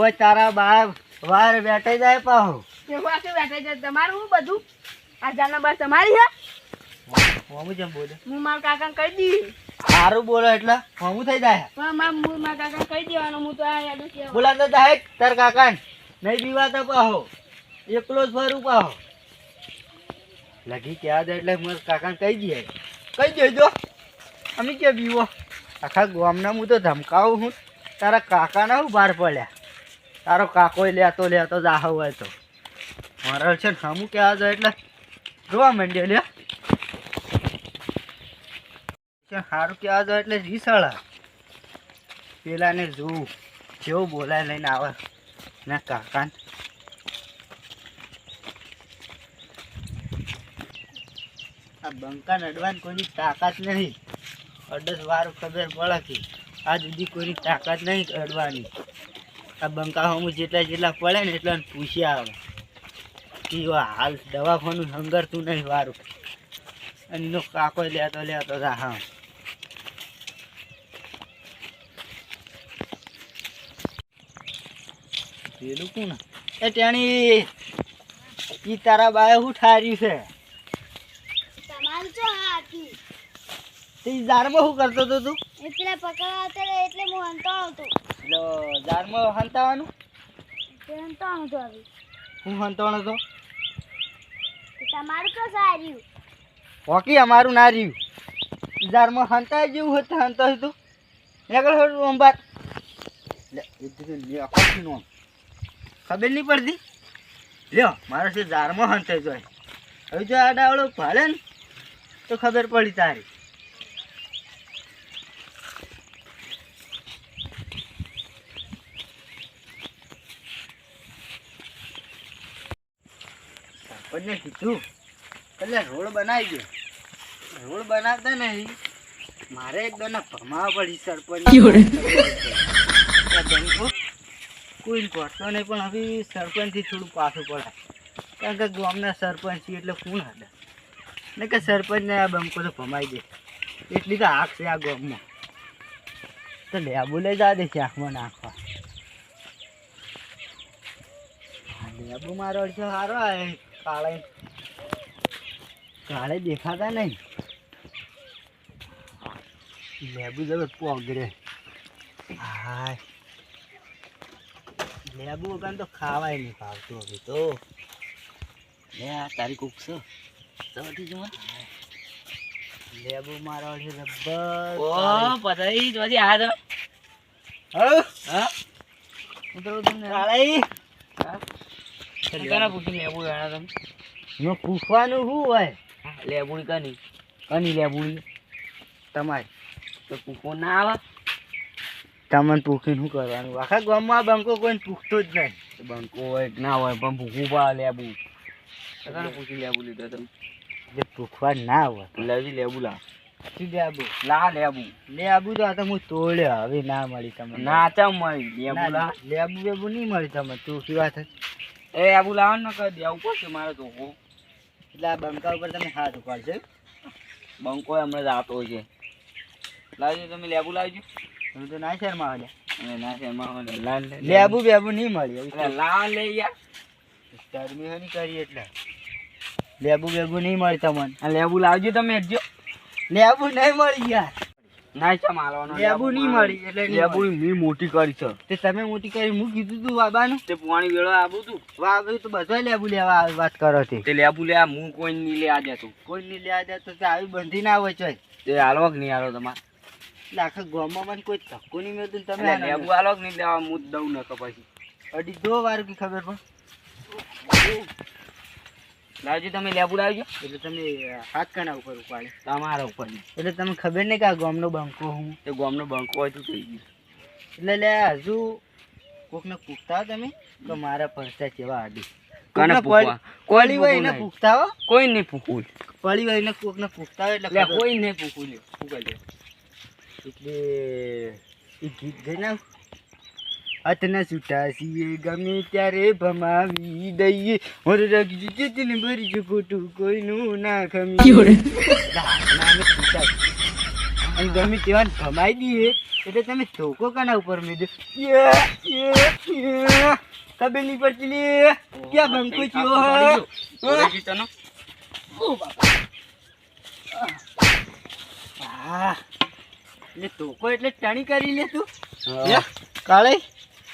ઓય તારા બાપ વાર બેઠે જાય પાહો. એવું આખે બેઠે જાય? તમારું હું બધું? આ જાના બસ તમારી હે? હું જેમ બોલે. હું મારા કાકાને કહી દી. સારું બોલો એટલે હું થઈ જાય. પણ માર હું મારા કાકાને કહી દેવાનું હું તો આ યાદ છે બોલાતો જાય તાર કાકા નહીં બીવાતો પાહો. એકલો જ ફરું પાહો. લગી ક્યાં દે એટલે મારા કાકાને કહી દઈએ. કહી દેજો. અમે કે બીવો? આખા ગામના હું તો ધમકાવું હું. તારા કાકાના હું બહાર પડ્યા. તારો કાકો લેતો લેતો જાહ હોય તો. મારા છે ને હમું ક્યાં જાય એટલે જોવા માંડ્યો લે સારું ક્યાં જાય એટલે રીસાળા પેલાને જોવું જેવું બોલાય લઈને આવે. ના કાકા આ બંકા નડવાની કોઈની તાકાત નહીં. અડસ વાર ખબર પડે કે આ જુદી કોઈની તાકાત નહીં અડવાની. આ બંકા હું જેટલા જેટલા પડે ને એટલા પૂછી આવે. કે હાલ દવાખાનું હંગરતું નહીં વારું. અને એનો કાકો લેતો લેતો હતા હા. પેલું કોણ? એ ટેણી ઈ તારા બાએ હું ઠાર્યું છે? તમારું જો હાથી? તે ઈ ઝાડમાં કરતો તો? તું એટલે પકડવા એટલે હું અંતો આવતો. લો ઝાડમાં હંતાવાનું? તે અંતો આવતો આવી. હું હંતાવાનો તો? તમારું તો સારું હોકી અમારું ના રહ્યું. ઝાડમાં હંતાય જેવું હતું હંતા હતું. નીકળ હળવું અંબાર ખબર નહીં પડતી? લ્યો મારા છે ઝાડમાં હંતાઈ જાય હવે જો આ ડાવડો ભાળે ને તો ખબર પડી તારી. સરપંચને કીધું. એટલે રોડ બનાવી ગયો રોડ બનાવતા નહીં. મારે એક દોના ભમાવા પડી સરપંચ. કોઈ પડતો નહીં પણ હવે સરપંચથી થોડું પાછું પડાય. કારણ કે ગામના સરપંચ છીએ એટલે કોણ હતા ને કે સરપંચને આ બંકો તો ભમાઈ દે. એટલી તો આંખ છે આ ગામમાં. તો લેબુ લઈ જા દે છે આંખમાં નાખવા લેબુ મારો છે સારો આ કાળે. કાળે દેખાતા નહીં. લેબુ જબર પોગરે. હાય. લેબુ વગર તો ખાવાય નહીં ભાવતું હવે તો. લે આ તારી કુક છે. ચવટી જુઓ. લેબુ મારો છે જબ્બર પતાઈ જોજી આ તો. હા? હા? તમને કાળાઈ તને પૂછી લેવું જાણા તમે? નો પૂછવાનું શું હોય? લેબુડી કની. કની લેબુડી? તમારે તો પૂછો ના આવે. તમને પૂછીને શું કરવાનું? આખા ગામમાં બંકો કોઈને પૂછતો જ નહીં. બંકો હોય ના હોય પણ ભૂખું પા લેબુ. તને પૂછી લેબુ લીધો તમે. જે પૂછવા ના હોય લેવી લેબુ લા. લેબુ? લા લેબુ. લેબુ તો આ તો હું તોડ્યો. હવે ના મળી તમને. ના ચમ મળી. લેબુ લા. લેબુ બેબુ નહીં મળી તમને. તું શું વાત એ લેબુ લાવવાનું ને કહો પડશે મારે તો હો? એટલે આ બંકા ઉપર તમે હાથ ઉપાડશે બંકો હમણાં જાતો છે. લાવજો તમે લેબુ લાવજો. તમે તો ના શહેરમાં અને ના શહેરમાં લાલ લેબુ બેબુ નહીં મળી લાવ લે યાર ગરમી હની કરી એટલે. લેબુ બેબુ નહીં મળી તમને. લેબુ લાવજો તમે લેબુ નહીં મળી યાર. ના લેબુ નહીં મળી એટલે લેબુ મી મોટી કરી છે. તે તમે મોટી કરી હું કીધું તું બાબાનું. તે પાણી વેળો આવું તું. ભાઈ તો બધા લેબુ લેવા આવે વાત કરો છે તે લેબુ લે હું કોઈ નહીં લે આ દેતું કોઈ નહીં લેવા દે તો આવી બંધી ના હોય છે તે હાલવો કે નહીં હાલો તમારે? એટલે આખા ગામમાં મને કોઈ ધક્કો નહીં મળતું તમે લેબુ હાલો કે નહીં લેવા હું દઉં ને પછી. અઢી દો વાર ખબર પણ લાવજો તમે એટલે તમે હાથ કણા ઉપર ઉપાડે. તમારા ઉપર એટલે તમને ખબર નહીં કે આ ગામનો બંકો હું? તે ગોમનો બંકો હોય તો થઈ ગયું. એટલે લે હજુ કોકને પૂછતા તમે તો મારા પરસા જેવા આડી. કને પૂછવા? હોય એને પૂછતા હો. કોઈ નહીં પૂછવું. પડી હોય એને કોકને પૂછતા હોય એટલે કોઈ નહીં પૂછવું લે પૂછાય એટલે એ ગીત ગઈ ના હાથના છૂટા છીએ ગમે ત્યારે ભમાવી દઈએ. મોર રગજી ચેતને ભરી છે ખોટું કોઈનું ના ખમી. છૂટા અને ગમે તેવા ભમાઈ દઈએ એટલે તમે ધોકો કાના ઉપર મેં તબે નહીં પડતી લે ક્યાં બંકો છો હા. એટલે ધોકો એટલે ટાણી કરી લે તું. કાળે?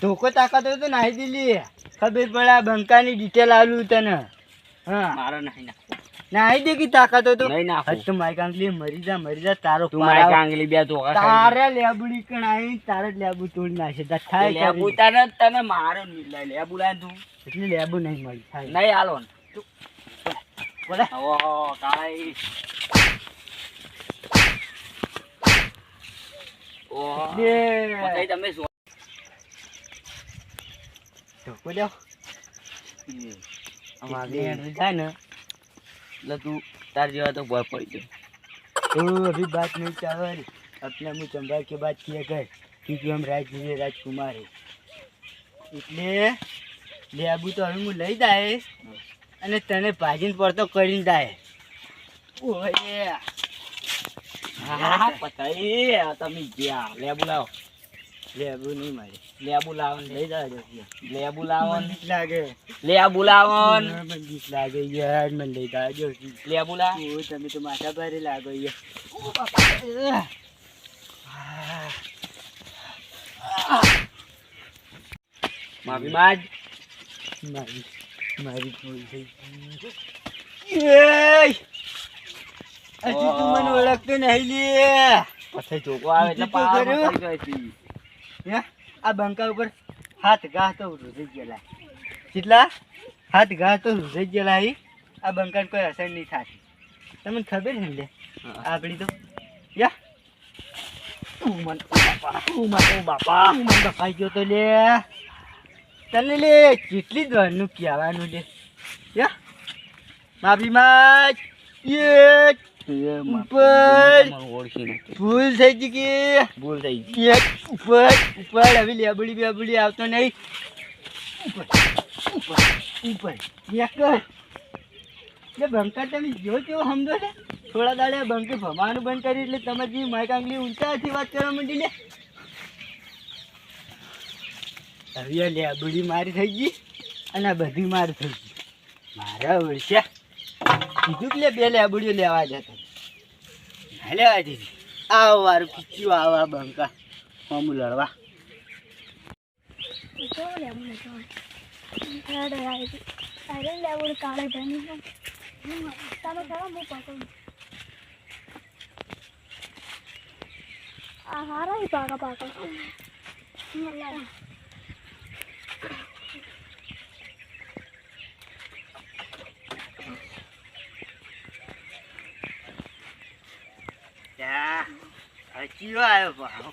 ધોકો તાકાત હોય તો નાહી દીધી. ખબર પડે બંકાની ડિટેલ આલું તને. હા. મારે નહીં દે કે તાકાત હોય તો? નહીં નાખવું. તો મારી કાંકલી મરી જા મરી જા તારો તું મારી કાંગલી બે ધોકા તારે લેબડી કણાઈ તારે લેબુ તોડી નાખે તાર થાય લેબુ તને તને મારો નહીં લે લેબુ લાય તું. એટલે લેબુ નહીં મળી થાય. નહીં આલો ને. બોલે. ઓહો, કાંઈ. તમે શું? ધોકો લ્યો અમારે એટલે જાય ને એટલે તું તાર જેવા તો ભય પડી જાય तो अभी बात नहीं चावल अपना मुँह चंबा के बात किया कर क्योंकि हम राज विजय राजकुमार है એટલે લેબુ તો હવે હું લઈ જાય અને તને ભાજીને પડતો કરીને જાય ઓય હા પતાઈ આ તમે ગયા લેબુ લાવો લેબુ નહીં મારે લેબુ લાવો ને. લઈ જાય લેબુ લાવો મને ને. બીક લાગે. લેબુ લાગે યાર મને લઈ જાય લેબુ લાવો ઓ તમે તો માથા ભારે લાગો યાર. ઓ બાપા માફી માંગ. મારી મારી ભૂલ થઈ ગઈ. હજી તું મને ઓળખતો નહીં લે. પછી ચોકો આવે એટલે પાછળ જાય હે? આ બંકા ઉપર હાથ ઘા તો રૂઝી ગયેલા કેટલા હાથ ગાહ તો રૂઝી ગયેલા. આ બંકાને કોઈ અસર નહીં થતી. તમને ખબર ને લે? આપણી તો. યા. તું મને ઓ બાપા તું મને ઓ બાપા તું મને બફાઈ ગયો તો લે. તને લે કેટલી દરનું કહેવાનું લે. યા. માફી માં કે ભૂલ થઈ ગઈ ઉપર ઉપર હવે લેબડી બેબડી આવતો નહીં ઉપર એટલે બંકર તમે જો સમજો ને થોડા દાડે બંકે ભમાવાનું બંધ કરી એટલે તમે જે માઇક આંગલી ઊંચાથી વાત કરવા માંડી લે હવે લેબડી મારી થઈ ગઈ અને બધી માર થઈ ગઈ મારા ઓળખ્યા કીધું કે બે લેબડીઓ લેવા જતા. લેવા દીધી. આવ વારું ખીચ્યું આવા આ બંકા. મામું લડવા. ત્યાં હચીયો આવ્યો ભાવ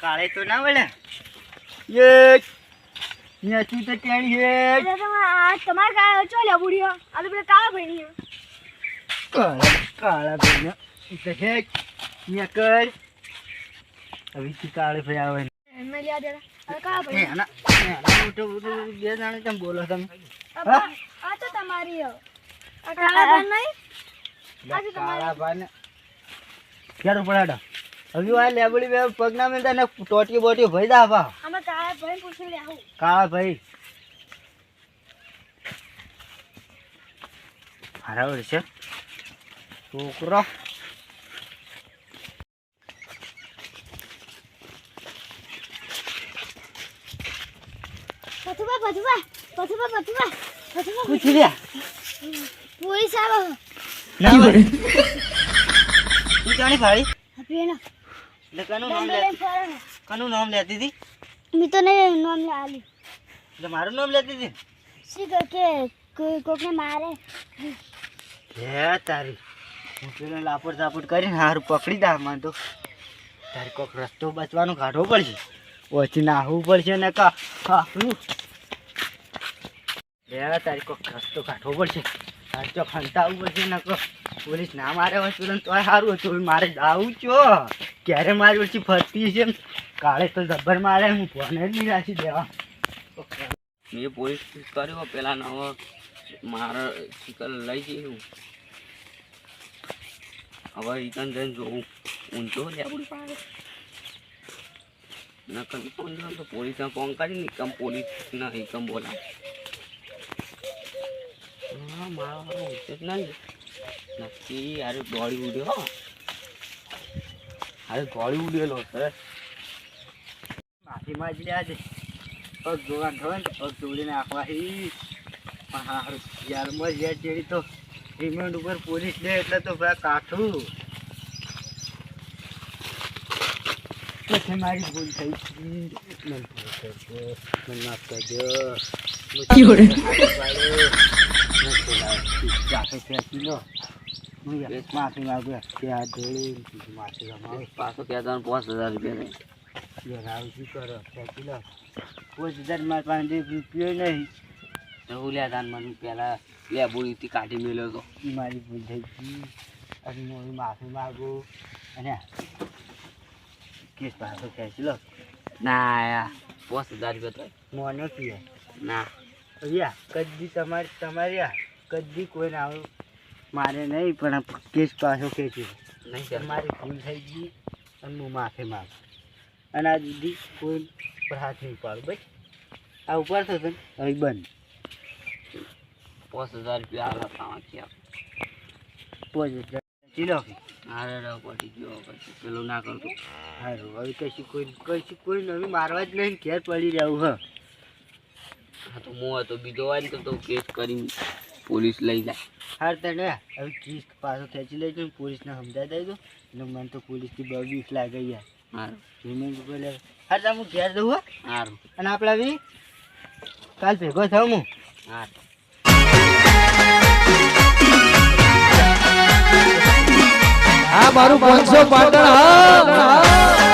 કાળે તો ના વળે. યે ન્યાચી તો ટેણી હે તમારે કાળા ચો લે બુડીઓ આ તો પેલા કાળા ભાઈ કાળા કાળા ભાઈને. ઈ તો હે ન્યા કર. હવે તી કાળે ભાઈ આવે એમને લ્યા દેડા. કાળા ભાઈ. એના એના ઉઠો ઉઠો બે જાણે કેમ બોલો તમે? આ આ તો તમારી આ કાળા ભાઈ નહીં? આજે તમારે- કાળા ભાઈને. ક્યારે પડાડો હવે આ લેબડી બે પગના મેં તને ટોટી બોટી ભઈ દા ભા અમે કાળા ભાઈ પૂછી લે આવું. કાળા ભાઈ. બરાબર છે છોકરો. પથુબા પથુબા પથુબા પથુબા પથુબા પૂછી લે. પોલીસ આવો ના તું જાણી ભાડી આપીને એટલે કનું નામ લે લેતી કનું નામ લેતી હતી? મેં તો ને નામ લે આલી એટલે મારું નામ લેતી હતી? શી કહે કે કોઈ કોકને મારે? હે તારી. હું પેલો લાપડ ઝાપડ કરીને હારું પકડી દા મને તો. તારે કોક રસ્તો બચવાનો કાઢવો પડશે. ઓછી નાહવું પડશે ને કા હારું હે તારી કોક રસ્તો કાઢવો પડશે. સાચો ખંતાવવું પડશે ને પોલીસ ના મારે હોસ્પિટલ તોય સારું હતું. મારે જાવું છો. ક્યારે મારી ઓછી ફરતી છે કાળે તો જબ્બર મારે, હું ફોન જ રાખી દેવા? મેં પોલીસ કર્યો, પેલા નવો મારો ચિકલ લઈ હું હવે રિટર્ન જઈને જોઉં. ઊંચો લેબડી પાડે નકર ફોન જો તો પોલીસને ફોન કરી નિકમ પોલીસ ના એકમ બોલા હા, મારો ઊંચો જ યાર, દોડી ઉડ્યો અરે દોડી ઉડેલો છે માફી માજી આજે પગ જોવાનું થયો ને પગ જોડી નાખવાથી પણ હારું યારમાં જેવી તો રિમાન્ડ ઉપર પોલીસ લે એટલે તો ભાઈ કાઠું પછી મારી ભૂલ થઈ. મને માફ કરજો. બોલાવો. જાતે ફેંકી લો. હું યાર માફી માંગુ તે હાથ જોડી માફી માંગુ પાછો કહેતા પાંચ હજાર રૂપિયા નહીં શું કરો ફેંકી લો કોઈ હજાર મારા પાસે રૂપિયો નહીં તો લ્યા તાન મને લે લેબોડીથી કાઢી મેળ્યો તો મારી ભૂલ થઈ ગઈ અને હું માફી માગું અને કેસ પાછો ખેંચી લો ના યા પાંચ હજાર રૂપિયા તો મને પીએ ના યા કદી તમારી તમારી કદી કોઈને આવું મારે નહીં પણ કેસ પાછો ખેંચી નહીં સર મારી ભૂલ થઈ ગઈ અને હું માફી માગું અને આ દીદી કોઈ પર હાથ નહીં પાડું ભાઈ આ ઉપર થશે ને? હવે બંધ. પાંચ હજાર રૂપિયા આલા પાવાથી છે પાંચ હજાર. લો હારે રહો પટી ગયો પછી. પેલું ના કરતો. સારું હવે કશું કોઈ કશું કોઈ નવી મારવા જ નહીં ઘેર પડી રહ્યું હ. હા તો હું હતો. બીજો વાર તો તો કેસ કરી પોલીસ લઈ જાય. હાર તને હવે કેસ પાછો ખેંચી લેજો ને પોલીસને સમજાવી દઈ દો એટલે મને તો પોલીસથી બહુ બીક લાગે યાર. સારું રિમાન્ડ ઉપર લે. હાર તમે હું ઘેર દઉં હો. સારું અને આપણે બી કાલ ભેગો થાવ હું. સારું આ મારું પાંચસો પાટણ હા.